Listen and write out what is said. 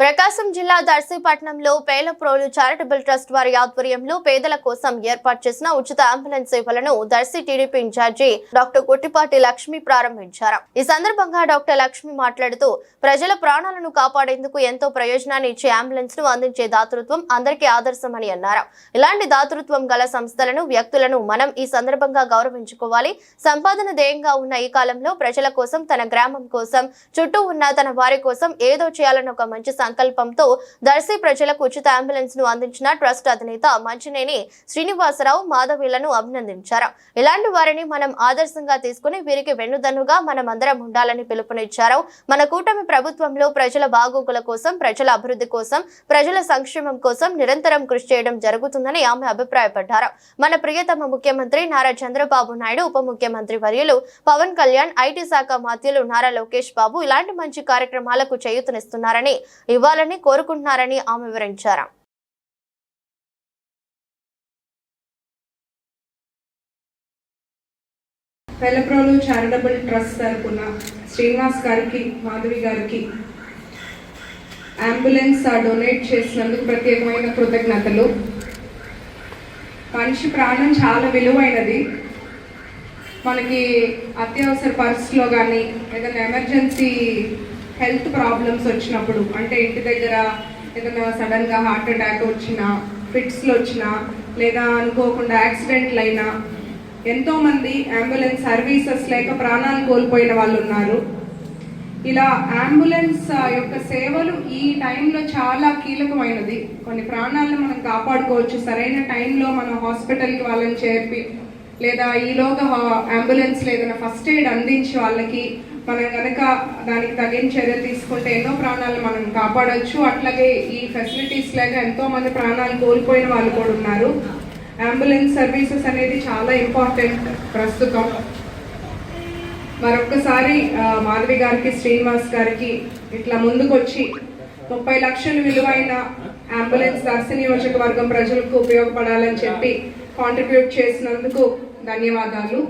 ప్రకాశం జిల్లా దర్శీపట్నంలో పేలప్రోలు charitable trust వారి ఆధ్వర్యంలో పేదల కోసం ఏర్పాటు చేసిన ఉచిత అంబులెన్స్ సేవలను Darsi TDP incharge doctor Kottipati Lakshmi ప్రారంభించారు. ఈ సందర్భంగా డాక్టర్ లక్ష్మి మాట్లాడుతూ ప్రజల ప్రాణాలను కాపాడేందుకు ఎంతో ప్రయోజనాన్ని ఇచ్చే అంబులెన్స్ను అందించే దాతృత్వం అందరికీ ఆదర్శమని అన్నారు. ఇలాంటి దాతృత్వం గల సంస్థలను వ్యక్తులను మనం ఈ సందర్భంగా గౌరవించుకోవాలి. సంపాదన ధ్యేయంగా ఉన్న ఈ కాలంలో ప్రజల కోసం తన గ్రామం కోసం చుట్టూ ఉన్న తన వారి కోసం ఏదో చేయాలని ఒక మంచి సంకల్పంతో దర్శి ప్రజలకు ఉచిత అంబులెన్స్ను అందించిన ట్రస్ట్ అధినేత మంచినేని శ్రీనివాసరావు మాధవీలను అభినందించారు. ఇలాంటి వారిని మనం ఆదర్శంగా తీసుకుని వీరికి వెన్నుదన్నుగా మనం అందరం ఉండాలని పిలుపునిచ్చారు. మన కూటమి ప్రభుత్వంలో ప్రజల బాగోగుల కోసం ప్రజల అభివృద్ధి కోసం ప్రజల సంక్షేమం కోసం నిరంతరం కృషి చేయడం జరుగుతుందని ఆమె అభిప్రాయపడ్డారు. మన ప్రియతమ ముఖ్యమంత్రి నారా చంద్రబాబు నాయుడు ఉప ముఖ్యమంత్రి వర్యులు పవన్ కళ్యాణ్ ఐటీ శాఖ మాత్యులు నారా లోకేష్ బాబు ఇలాంటి మంచి కార్యక్రమాలకు చేయూతనిస్తున్నారని ఇవ్వాలని కోరుకుంటున్నారని ఆమె వివరించారు. వెలప్రోలు చారిటబుల్ ట్రస్ట్ తరపున శ్రీనివాస్ గారికి మాధవి గారికి అంబులెన్స్ డొనేట్ చేసినందుకు ప్రత్యేకమైన కృతజ్ఞతలు. మనిషి ప్రాణం చాలా విలువైనది. మనకి అత్యవసర పరిస్థితిలో కానీ ఏదైనా ఎమర్జెన్సీ హెల్త్ ప్రాబ్లమ్స్ వచ్చినప్పుడు అంటే ఇంటి దగ్గర ఏదైనా సడన్గా హార్ట్ అటాక్ వచ్చినా ఫిట్స్లు వచ్చినా లేదా అనుకోకుండా యాక్సిడెంట్లు అయినా ఎంతోమంది అంబులెన్స్ సర్వీసెస్ లేక ప్రాణాలు కోల్పోయిన వాళ్ళు ఉన్నారు. ఇలా అంబులెన్స్ యొక్క సేవలు ఈ టైంలో చాలా కీలకమైనది. కొన్ని ప్రాణాలను మనం కాపాడుకోవచ్చు. సరైన టైంలో మనం హాస్పిటల్కి వాళ్ళని చేర్పి లేదా ఈలోగా అంబులెన్స్ ఏదైనా ఫస్ట్ ఎయిడ్ అందించి వాళ్ళకి మనం కనుక దానికి తగిన చర్య తీసుకుంటే ఎన్నో ప్రాణాలు మనం కాపాడవచ్చు అట్లాగే ఈ ఫెసిలిటీస్ లేక ఎంతో మంది ప్రాణాలు కోల్పోయిన వాళ్ళు కూడా ఉన్నారు. అంబులెన్స్ సర్వీసెస్ అనేది చాలా ఇంపార్టెంట్ ప్రస్తుతం. మరొక్కసారి మాధవి గారికి శ్రీనివాస్ గారికి ఇట్లా ముందుకొచ్చి ముప్పై లక్షల విలువైన అంబులెన్స్ దర్శి నియోజకవర్గం ప్రజలకు ఉపయోగపడాలని చెప్పి కాంట్రిబ్యూట్ చేసినందుకు ధన్యవాదాలు.